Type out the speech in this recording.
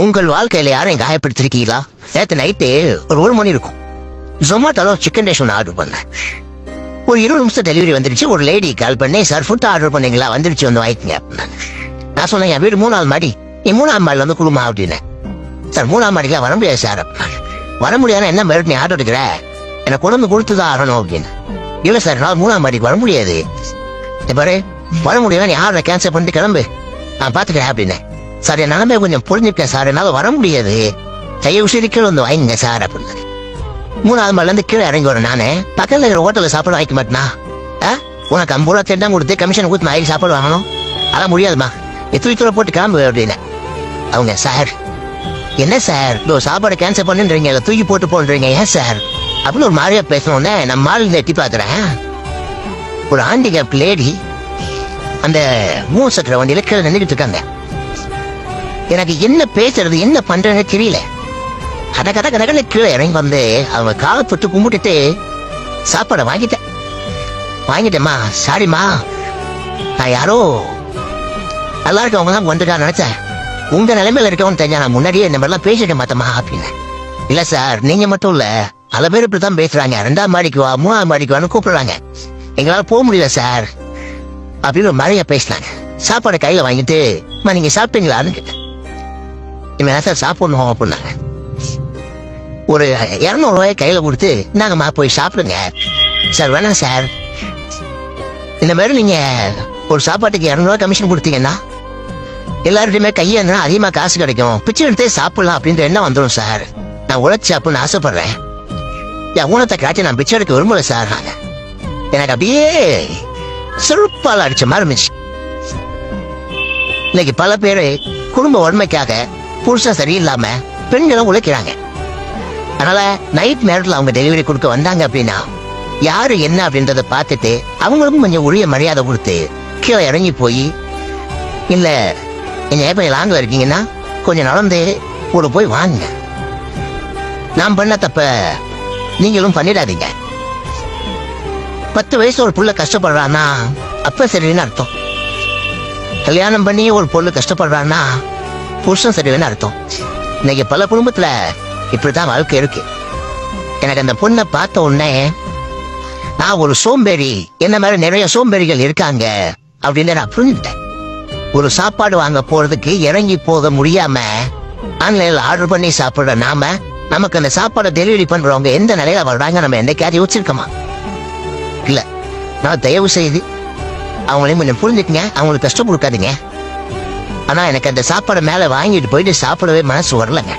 உங்கள் வாழ்க்கையில யாரையும் காயப்படுத்திருக்கீங்களா? நேற்று நைட்டு ஒரு ஒரு மணி இருக்கும். ஜொமாட்டோல சிக்கன் ரைஸ் ஒன்று ஆர்டர் பண்ணேன். ஒரு இருபது நிமிஷம் டெலிவரி வந்துருச்சு. ஒரு லேடி கால் பண்ணி சார் ஃபுட் ஆர்டர் பண்ணீங்களா? வந்துருச்சு வந்து வாங்கிக்கங்க. அப்படின்னு நான் சொன்னேன் என் வீடு மூணாவது மாடி. நீ மூணாவது மாடியில் வந்து குடும்பம் அப்படின்னேன் சார் மூணாவது மாடிக்கெல்லாம் வர முடியாது சார் வர முடியாதுன்னா என்ன மேடம் நீ ஆர்டர் எடுக்கிற? எனக்கு கொண்டு கொடுத்து தான் ஆகணும் அப்படின்னு. இல்லை சார் நான் மூணாவது மாடிக்கு வர முடியாது. பாரு வர முடியாது நீ ஆர்டரை கேன்சல் பண்ணிட்டு கிளம்பு. நான் பார்த்துக்கிறேன் அப்படின்னேன். சார் என் நிலைமை கொஞ்சம் புரிஞ்சுக்கேன் சார். என்னால் வர முடியாது. கையை உசிரி கீழே வந்து வாங்கிங்க சார் அப்படின்னு மூணாவது மாடில இருந்து கீழே இறங்கி வரேன் நானே. பக்கத்துல இருக்கிற ஹோட்டலில் சாப்பாடு வாங்கிக்க மாட்டேனா? ஆ? உனக்கு ஐம்பது ரூபா தான் கொடுத்து கமிஷன் கொடுத்து நான் சாப்பாடு வாங்கணும். அதெல்லாம் முடியாதுமா. எத்தனை தூரம் போட்டு கிளம்பு அப்படின்னு. அவங்க சார் என்ன சார்? இதோ சாப்பாடு கேன்சல் பண்ணுன்றீங்க அதை தூக்கி போட்டு போன்றீங்க ஏன் சார்? அப்படின்னு ஒரு மாதிரியா பேசணுன்னே நம்ம மாலில் எட்டி பார்க்குறேன். ஒரு ஹேண்டிகேப் லேடி அந்த மூணு சக்கர வண்டியில் கீழே நின்றுட்டு இருக்காங்க. எனக்கு என்ன பேசுறது என்ன பண்றதுன்னு தெரியல. கத கத கதகளை கீழே இறங்கி வந்து அவங்க காலை தொட்டு கும்பிட்டுட்டு சாப்பாடை வாங்கிட்டேன். வாங்கிட்டேம்மா சாரிம்மா. நான் யாரோ நல்லா இருக்கவங்க தான் வந்துட்டா நினைச்சேன். உங்க நிலைமையில இருக்கவன் தெரிஞ்சா நான் முன்னாடியே இந்த மாதிரிலாம் பேசிட்டேன் மாத்தம்மா அப்படின்னு. இல்ல சார் நீங்க மட்டும் இல்ல. பல பேர் இப்படித்தான் பேசுறாங்க. ரெண்டாம் மாடிக்கு வா மூணாம் மாடிக்கு வான்னு கூப்பிடுறாங்க. எங்களால போக முடியல சார். அப்படின்னு ஒரு மழைய பேசினாங்க. சாப்பாடை கையில வாங்கிட்டு "அம்மா, நீங்க சாப்பிட்டீங்களான்னு கேட்டேன். இவன் சாப்பிடணும் அப்படின்னாங்க ஒரு இரநூறு ரூபாய் கையில கொடுத்து நாங்கம்மா போய் சாப்பிடுங்க. சார் வேணாம் சார். இந்த மாதிரி நீங்க ஒரு சாப்பாட்டுக்கு இரநூறுவா கமிஷன் கொடுத்தீங்கன்னா எல்லார்கிட்டயுமே கையேந்தினா அதிகமா காசு கிடைக்கும். பிச்சை எடுத்தே சாப்பிடலாம் அப்படின்ற எண்ணம் வந்துடும் சார். நான் உழைச்சி அப்படின்னு ஆசைப்படுறேன். என் ஊனத்தை காட்டி நான் பிச்சை எடுக்க விரும்பல சார். எனக்கு அப்படியே செருப்பால் அடிச்ச மாதிரி இருந்துச்சு. இன்னைக்கு பல பேர் குடும்ப உண்மைக்காக புருஷன் சரியில்லாம பெண்களும் உழைக்கிறாங்க. அதனால நைட் நேரத்துல அவங்க டெலிவரி கொடுக்க வந்தாங்க அப்படின்னா யாரு என்ன அப்படின்றத பார்த்துட்டு அவங்களுக்கும் கொஞ்சம் உரிய மரியாதை கொடுத்து கீழே இறங்கி போய் இல்ல என் ஏப்பை லாங்கில் இருக்கீங்கன்னா கொஞ்சம் நடந்து கூட போய் வாங்க. நான் பண்ண தப்ப நீங்களும் பண்ணிடாதீங்க. பத்து வயசு ஒரு புள்ள கஷ்டப்படுறான்னா அப்ப சரின்னு அர்த்தம். கல்யாணம் பண்ணி ஒரு பொண்ணு கஷ்டப்படுறான்னா புருஷன் சரியில்லைன்னு அர்த்தம். இன்னைக்கு பல குடும்பத்துல இப்படிதான் வாழ்க்கை இருக்கு. எனக்கு அந்த பொண்ணை பார்த்த உடனே நான் ஒரு சோம்பேறி என்ன மாதிரி நிறைய சோம்பேறிகள் இருக்காங்க அப்படின்னு நான் புரிஞ்சுட்டேன் ஒரு சாப்பாடு வாங்க போறதுக்கு இறங்கி போக முடியாம ஆன்லைன்ல ஆர்டர் பண்ணி சாப்பிடுற நாம நமக்கு அந்த சாப்பாடை டெலிவரி பண்றவங்க எந்த நிலையில வர்றாங்க நம்ம என்னைக்காவது யோசிச்சிருக்கோமா? இல்ல நான் தயவு செய்து அவங்களையும் கொஞ்சம் புரிஞ்சுக்கங்க அவங்களுக்கு கஷ்டம் கொடுக்காதீங்க. ஆனா எனக்கு அந்த சாப்பாடு மேல வாங்கிட்டு போயிட்டு சாப்பிடவே மனசு வரலங்க.